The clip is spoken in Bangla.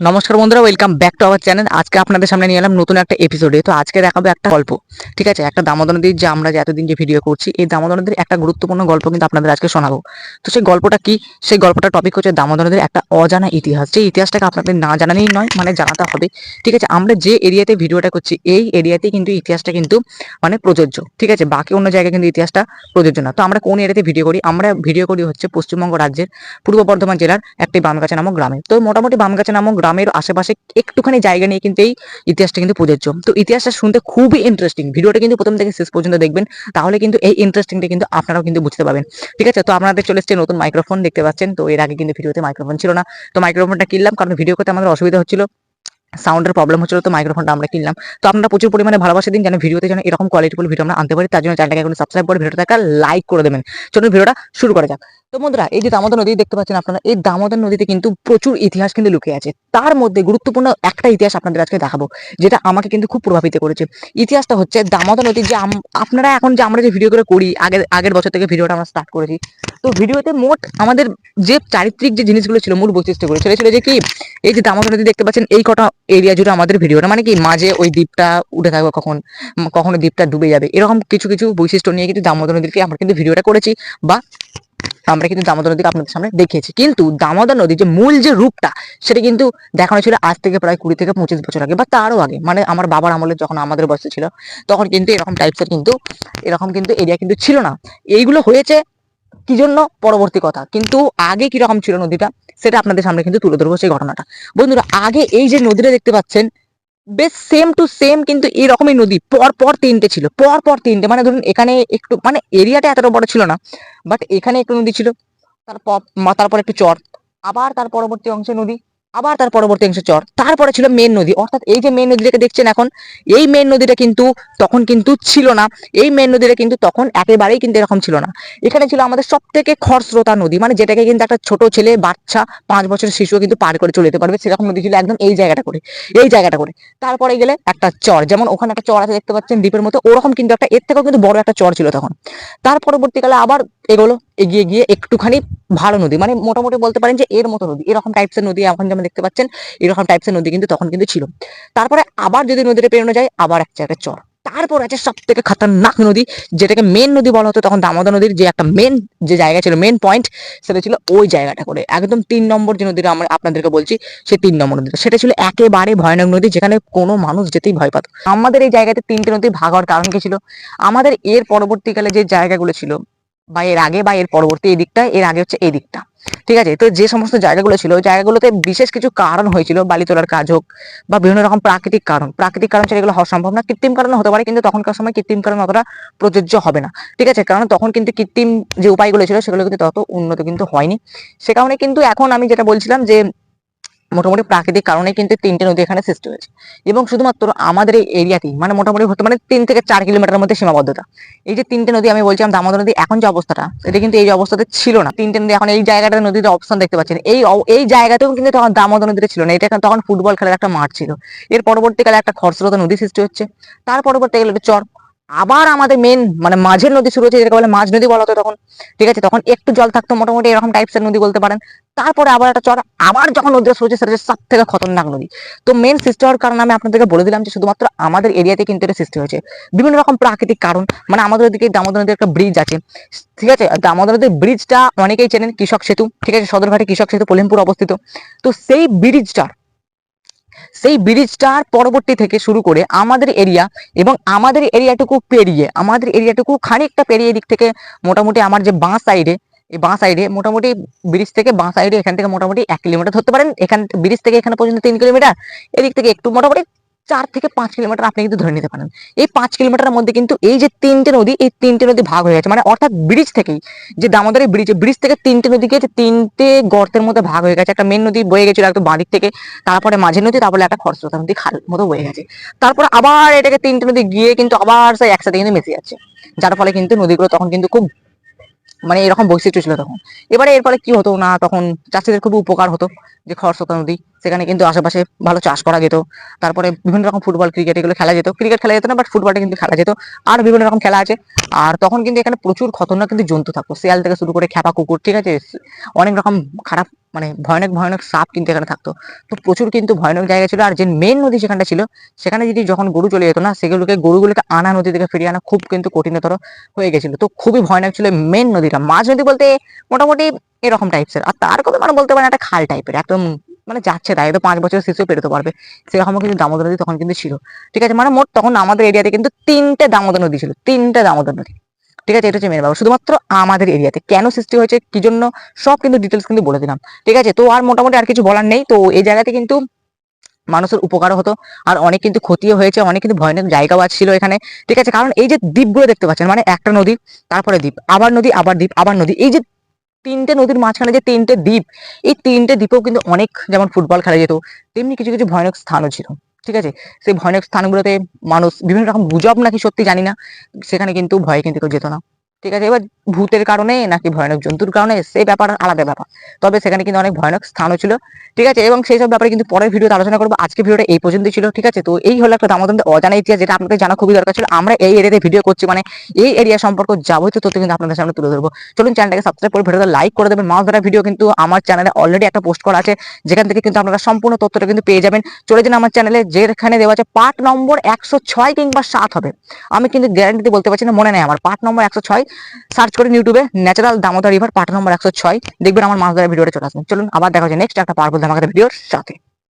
নমস্কার বন্ধুরা welcome back to our channel আজকে আপনাদের সামনে নিয়ে এলাম নতুন একটা এপিসোডে তো আজকে দেখাবো একটা গল্প, ঠিক আছে? একটা দামোদর নদীর যে আমরা যে এতদিন যে ভিডিও করছি, এই দামোদর নদীর একটা গুরুত্বপূর্ণ গল্প কিন্তু আপনাদের আজকে শোনাবো। তো সেই গল্পটা কি? সেই গল্পটার টপিক হচ্ছে দামোদর নদীর একটা অজানা ইতিহাস। সেই ইতিহাসটাকে আপনাদের না জানালেই নয় মানে জানাতে হবে, ঠিক আছে? আমরা যে এরিয়াতে ভিডিওটা করছি, এই এরিয়াতেই কিন্তু ইতিহাসটা কিন্তু মানে প্রযোজ্য, ঠিক আছে? বাকি অন্য জায়গায় কিন্তু ইতিহাসটা প্রযোজ্য না। তো আমরা কোন এরিয়াতে ভিডিও করি? আমরা ভিডিও করি হচ্ছে পশ্চিমবঙ্গ রাজ্যের পূর্ব বর্ধমান জেলার একটি বামগাছা নামক গ্রামে। তো মোটামুটি বামগাছা নামক গ্রামের আশেপাশে একটুখানি জায়গা নিয়ে কিন্তু এই ইতিহাসটা কিন্তু প্রযোজ্য। তো ইতিহাসটা শুনতে খুবই ইন্টারেস্টিং ভিডিওটা কিন্তু প্রথম থেকে শেষ পর্যন্ত দেখবেন, তাহলে কিন্তু এই ইন্টারেস্টিংটা কিন্তু আপনারাও কিন্তু বুঝতে পারবেন। ঠিক আছে, তো আপনাদের চলে এসছে নতুন মাইক্রোফোন দেখতে পাচ্ছেন? তো এর আগে কিন্তু ভিডিওতে মাইক্রোফোন ছিল না। তো মাইক্রোফোনটা কিনলাম, কারণ ভিডিও করতে আমাদের অসুবিধা হচ্ছিল। সাউন্ডের প্রবলেম হচ্ছিল, তো মাইক্রোফোনটা আমরা কিনলাম। তো আপনারা প্রচুর পরিমাণে ভালোবাসা দিন, যেন ভিডিওতে যেন এরকম কোয়ালিটিফুল ভিডিও আমরা আনতে পারি। তার জন্য চ্যানেলটাকে এখন সাবস্ক্রাইব করে ভিডিওটা একটা লাইক করে দেবেন। চলুন ভিডিওটা শুরু করা যাক। তো বন্ধুরা, এই যে দামোদর নদী দেখতে পাচ্ছেন আপনারা, এই দামোদর নদীতে কিন্তু প্রচুর ইতিহাস কিন্তু লুকিয়ে আছে। তার মধ্যে গুরুত্বপূর্ণ একটা ইতিহাস আপনাদের আজকে দেখাবো, যেটা আমাকে কিন্তু খুব প্রভাবিত করেছে। ইতিহাসটা হচ্ছে দামোদর নদীর যে আপনারা এখন যে আমরা যে ভিডিও করে করি, আগের আগের বছর থেকে ভিডিওটা আমরা স্টার্ট করেছি তো ভিডিওতে মোট আমাদের যে চারিত্রিক যে জিনিসগুলো ছিল, মূল বৈশিষ্ট্যগুলো সেটা ছিল যে কি, এই যে দামোদর নদী দেখতে পাচ্ছেন, এই কটা এরিয়া জুড়ে আমাদের ভিডিওটা মানে কি, মাঝে ওই দ্বীপটা উঠে থাকবে কখন, কখনো দ্বীপটা ডুবে যাবে, এরকম কিছু কিছু বৈশিষ্ট্য নিয়ে কিন্তু দামোদর নদীকে আমরা কিন্তু ভিডিওটা করেছি বা আমরা কিন্তু দামোদর নদীকে আপনাদের সামনে দেখিয়েছি। কিন্তু দামোদর নদীর যে মূল যে রূপটা, সেটা কিন্তু দেখানো ছিল আজ থেকে প্রায় কুড়ি থেকে পঁচিশ বছর আগে বা তারও আগে। মানে আমার বাবার আমলে যখন আমাদের বয়সে ছিল, তখন কিন্তু এরকম টাইপসের কিন্তু, এরকম কিন্তু এরিয়া কিন্তু ছিল না। এইগুলো হয়েছে কি জন্য পরবর্তী কথা? কিন্তু আগে কীরকম ছিল নদীটা? সেটা আপনাদের সামনে কিন্তু তুলে ধরবো সেই ঘটনাটা। বন্ধুরা, আগে এই যে নদীটা দেখতে পাচ্ছেন, বেশ সেম টু সেম কিন্তু এরকমই নদী, পর পর তিনটে ছিল, পর পর তিনটে। মানে ধরুন, এখানে একটু মানে এরিয়াটা এতটা বড় ছিল না বাট এখানে একটু নদী ছিল, তারপর তারপর একটু চর, আবার তার পরবর্তী অংশে নদী আবার তার পরবর্তী অংশে চর। তারপরে ছিল মেন নদী। অর্থাৎ এই যে মেন নদীটাকে দেখছেন এখন, এই মেন নদীটা কিন্তু তখন কিন্তু ছিল না। এই মেন নদীটা কিন্তু তখন একেবারেই কিন্তু এরকম ছিল না। এখানে ছিল আমাদের সব থেকে খরস্রোতা নদী। মানে যেটাকে কিন্তু একটা ছোট ছেলে, বাচ্চা, পাঁচ বছরের শিশু কিন্তু পার করে চলে যেতে পারবে। সেরকম নদী ছিল একদম এই জায়গাটা করে। এই জায়গাটা করে। তারপরে গেলে একটা চর। যেমন ওখানে একটা চর আছে, দেখতে পাচ্ছেন দ্বীপের মতো। ওরকম কিন্তু একটা, এর থেকেও কিন্তু বড় একটা চর ছিল তখন। তার পরবর্তীকালে আবার এগুলো। এগিয়ে গিয়ে একটুখানি ভালো নদী মানে মোটামুটি বলতে পারেন যে এর মতো নদী। এরকম টাইপসের নদী এখন যেমন দেখতে পাচ্ছেন, এরকম টাইপসের নদী কিন্তু তখন কিন্তু ছিল। তারপরে আবার যদি নদীটা পেরোনো যায়, আবার এক জায়গায় চর। তারপর আছে সব থেকে খতরনাক নদী, যেটাকে মেন নদী বলা হতো তখন দামোদর নদীর যে একটা মেন যে জায়গা ছিল মেন পয়েন্ট সেটা ছিল ওই জায়গাটা করে। একদম তিন নম্বর যে নদীটা আমরা আপনাদেরকে বলছি, সেই তিন নম্বর নদীটা। সেটা ছিল একেবারে ভয়ানক নদী, যেখানে কোনো মানুষ যেতেই ভয় পাত। আমাদের এই জায়গাতে তিনটে নদী ভাগ হওয়ার কারণ কি ছিল? আমাদের এর পরবর্তীকালে যে জায়গাগুলো ছিল বা এর আগে বা এর পরবর্তী এই দিকটা এর আগে হচ্ছে এই দিকটা। ঠিক আছে? তো যে সমস্ত জায়গাগুলো ছিল, ওই জায়গাগুলোতে বিশেষ কিছু কারণ হয়েছিল, বালি তোলার কাজ হোক বা বিভিন্ন রকম প্রাকৃতিক কারণ। প্রাকৃতিক কারণ ছাড়া এগুলো হওয়া সম্ভব না। কৃত্রিম কারণ হতে পারে, কিন্তু তখনকার সময় কৃত্রিম কারণ অতটা প্রযোজ্য হবে না। ঠিক আছে? কারণ তখন কিন্তু কৃত্রিম যে উপায়গুলো ছিল, সেগুলো কিন্তু তত উন্নত কিন্তু হয়নি। সে কারণে কিন্তু এখন আমি যেটা বলছিলাম যে মোটামুটি প্রাকৃতিক কারণে কিন্তু তিনটে নদী এখানে সৃষ্টি হয়েছে। এবং শুধুমাত্র আমাদের এই এরিয়াতেই মানে মোটামুটি হতে মানে তিন থেকে চার কিলোমিটার মধ্যে সীমাবদ্ধতা। এই যে তিনটে নদী আমি বলছিলাম, দামোদর নদী, এখন যে অবস্থাটা, এটা কিন্তু এই অবস্থাতে ছিল না। তিনটে নদী এখন এই জায়গাটার নদীতে অপশন দেখতে পাচ্ছেন। এই এই জায়গাতেও কিন্তু তখন দামোদর নদীতে ছিল না। এটা তখন ফুটবল খেলার একটা মাঠ ছিল। এর পরবর্তীকালে একটা খরস্রোতা নদী সৃষ্টি হচ্ছে। তার পরবর্তীকালে একটা চর। আবার আমাদের মেন মানে মাঝের নদী শুরু হচ্ছে যেটাকে বলে মাঝ নদী বলা হতো তখন। ঠিক আছে, তখন একটু জল থাকতো, মোটামুটি এরকম টাইপসের নদী বলতে পারেন। তারপরে আবার একটা চর, আবার যখন নদীটা শুরু হচ্ছে সেটা হচ্ছে সব থেকে খতরনাক নদী। তো মেন সৃষ্টি হওয়ার কারণে আমি আপনাদেরকে বলে দিলাম যে শুধুমাত্র আমাদের এরিয়াতে কিন্তু এটা সৃষ্টি হয়েছে। বিভিন্ন রকম প্রাকৃতিক কারণ মানে আমাদের ওদিকে দামোদর নদীর একটা ব্রিজ আছে। ঠিক আছে? দামোদর নদীর ব্রিজটা অনেকেই চেনেন, কৃষক সেতু। ঠিক আছে? সদরঘাটে কৃষক সেতু, পলিমপুর অবস্থিত। তো সেই ব্রিজটার সেই ব্রিজটার পরবর্তী থেকে শুরু করে আমাদের এরিয়া এবং আমাদের এরিয়াটুকু পেরিয়ে, আমাদের এরিয়াটুকু খানিকটা পেরিয়ে দিক থেকে মোটামুটি আমার যে বাঁ সাইডে এই বাঁ সাইডে মোটামুটি ব্রিজ থেকে বাঁ সাইডে এখান থেকে মোটামুটি এক কিলোমিটার ধরতে পারেন। এখান ব্রিজ থেকে এখানে পর্যন্ত তিন কিলোমিটার। এদিক থেকে একটু মোটামুটি চার থেকে পাঁচ কিলোমিটার আপনি কিন্তু ধরে নিতে পারেন। এই পাঁচ কিলোমিটারের মধ্যে কিন্তু এই যে তিনটে নদী, এই তিনটে নদী ভাগ হয়ে গেছে। মানে অর্থাৎ ব্রিজ থেকেই যে দামোদরের ব্রিজ ব্রিজ থেকে তিনটে নদী গিয়েছে তিনটে গর্তের মধ্যে ভাগ হয়ে গেছে। একটা মেন নদী বয়ে গেছিল একদম বাঁ দিক থেকে, তারপরে মাঝের নদী, তারপরে একটা খরস্রোতা নদী খাল মতো বয়ে গেছে। তারপরে আবার এটাকে তিনটে নদী গিয়ে কিন্তু আবার সেই একসাথে কিন্তু মিশে যাচ্ছে। যার ফলে কিন্তু নদীগুলো তখন কিন্তু খুব মানে এরকম বৈশিষ্ট্য ছিল তখন। এবারে এর ফলে কি হতো না, তখন চাষিদের খুব উপকার হতো যে খরস্রোতা নদী। সেখানে কিন্তু আশেপাশে ভালো চাষ করা যেত। তারপরে বিভিন্ন রকম ফুটবল ক্রিকেট এগুলো খেলা যেত। ক্রিকেট খেলা যেত না বাট ফুটবলটা কিন্তু খেলা যেত। আর বিভিন্ন রকম খেলা আছে। আর তখন কিন্তু এখানে প্রচুর খতরনাক কিন্তু জন্তু থাকতো। শিয়াল থেকে শুরু করে খ্যাপা কুকুর, ঠিক আছে? অনেক রকম খারাপ মানে ভয়ানক ভয়ানক সাপ কিন্তু এখানে থাকতো। তো প্রচুর কিন্তু ভয়ানক জায়গা ছিল। আর যে মেন নদী সেখানটা ছিল, সেখানে যদি যখন গরু চলে যেত না, সেগুলোকে, গরুগুলোকে আনা নদী থেকে ফিরিয়ে আনা খুব কিন্তু কঠিনতর হয়ে গেছিল। তো খুবই ভয়ানক ছিল মেন নদীটা। মাঝ নদী বলতে মোটামুটি এরকম টাইপসের আর তার কবে মানে বলতে পারেন একটা খাল টাইপের একদম মানে যাচ্ছে তাই তো পাঁচ বছর শিশু পেরোতে পারবে। সেরকমও কিন্তু দামোদর নদী তখন কিন্তু ছিল। ঠিক আছে মানে মোট তখন আমাদের এরিয়াতে কিন্তু তিনটে দামোদর নদী ছিল। তিনটে দামোদর নদী। ঠিক আছে, এটা হচ্ছে মেন ব্যাপার। শুধুমাত্র আমাদের এরিয়াতে কেন সৃষ্টি হয়েছে, কি জন্য, সব কিন্তু ডিটেলস কিন্তু বলে দিলাম। ঠিক আছে, তো আর মোটামুটি আর কিছু বলার নেই। তো এই জায়গাতে কিন্তু মানুষের উপকার হতো, আর অনেক কিন্তু ক্ষতিও হয়েছে, অনেক কিন্তু ভয়ানক জায়গাও ছিল এখানে। ঠিক আছে, কারণ এই যে দ্বীপগুলো দেখতে পাচ্ছেন মানে একটা নদী, তারপরে দ্বীপ, আবার নদী, আবার দ্বীপ, আবার নদী, এই যে তিনটে নদীর মাঝখানে যে তিনটে দ্বীপ, এই তিনটে দ্বীপেও কিন্তু অনেক যেমন ফুটবল খেলা যেত, তেমনি কিছু কিছু ভয়ানক স্থানও ছিল, ঠিক আছে? সেই ভয়ানক স্থানগুলোতে মানুষ বিভিন্ন রকম গুজব নাকি সত্যি জানি না, সেখানে কিন্তু ভয়ে কিন্তু কেউ যেত না। ঠিক আছে? এবার ভূতের কারণে নাকি ভয়ানক জন্তুর কারণে সেই ব্যাপার আলাদা ব্যাপার। তবে সেখানে কিন্তু অনেক ভয়ানক স্থানও ছিল, ঠিক আছে? এবং সেই সব ব্যাপারে কিন্তু পরের ভিডিওতে আলোচনা করব। আজকে ভিডিওটা এই পর্যন্তই ছিল, ঠিক আছে? তো এই হলো একটা দামোদর অজানা ইতিহাস যেটা আপনাদের জানা খুবই দরকার ছিল। আমরা এই এরিয়াতে ভিডিও করছি মানে এই এরিয়া সম্পর্ক যাবতীয় তথ্য কিন্তু আপনাদের সামনে তুলে ধরবো। চলুন চ্যানেলটাকে সাবস্ক্রাইব করে ভিডিওটা লাইক করে দেবেন। মাছ ধরা ভিডিও কিন্তু আমার চ্যানেলে অলরেডি একটা পোস্ট করা আছে। যেখান থেকে কিন্তু আপনারা সম্পূর্ণ তথ্যটা কিন্তু পেয়ে যাবেন। চলে যান আমার চ্যানেলে যেখানে দেওয়া আছে পার্ট নম্বর একশো ছয় কিংবা সাত হবে। আমি কিন্তু গ্যারান্টিতে বলতে পারছি না, মনে নেই আমার। পার্ট নম্বর একশো ছয় সার্চ করে ইউটিউবে natural Damodar river part number একশো ছয়। দেখবেন আমার মাছ ধরা ভিডিওটা চলে আসবে। চলুন, আবার দেখা হচ্ছে নেক্সট একটা পার্বল ধামাকার ভিডিওর সাথে।